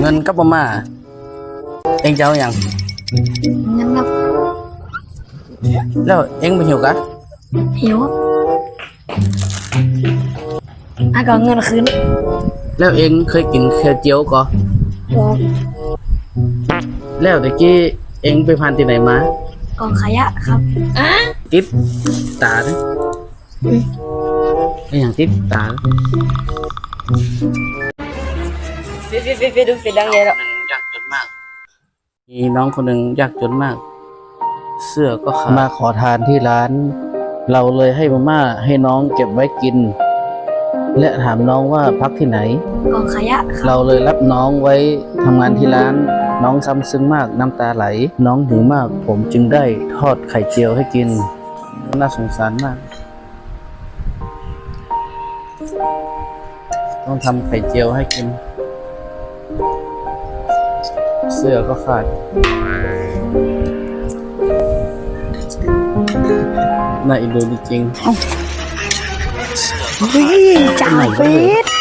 เงินกับมาม่าเองจะเอาอย่างเงินครับแล้วเองไปหิวกะหิวอะก็เอาเงินคืนแล้วเองเคยกินแค่เจียวก็บอกแล้วตะกี้เองไปพันที่ไหนมากองขยะครับอะติดตาเนี่ยไอ้อย่างติดตา ฟิฟิฟิฟิดูฟิดังเยอะแล้วยากจนมาก มีน้องคนหนึ่งยากจนมาก เสื้อก็ขาดมาขอทานที่ร้าน เราเลยให้มาม่าให้น้องเก็บไว้กิน และถามน้องว่าพักที่ไหน กองขยะครับเราเลยรับน้องไว้ทำงานที่ร้าน น้องซ้ำซึ้งมากน้ำตาไหล น้องหิวมาก ผมจึงได้ทอดไข่เจียวให้กิน น่าสงสารมาก ต้องทำไข่เจียวให้กิน เสื้อก็ขาดน่าอินดูจริงเฮ้ยจ่าเฟส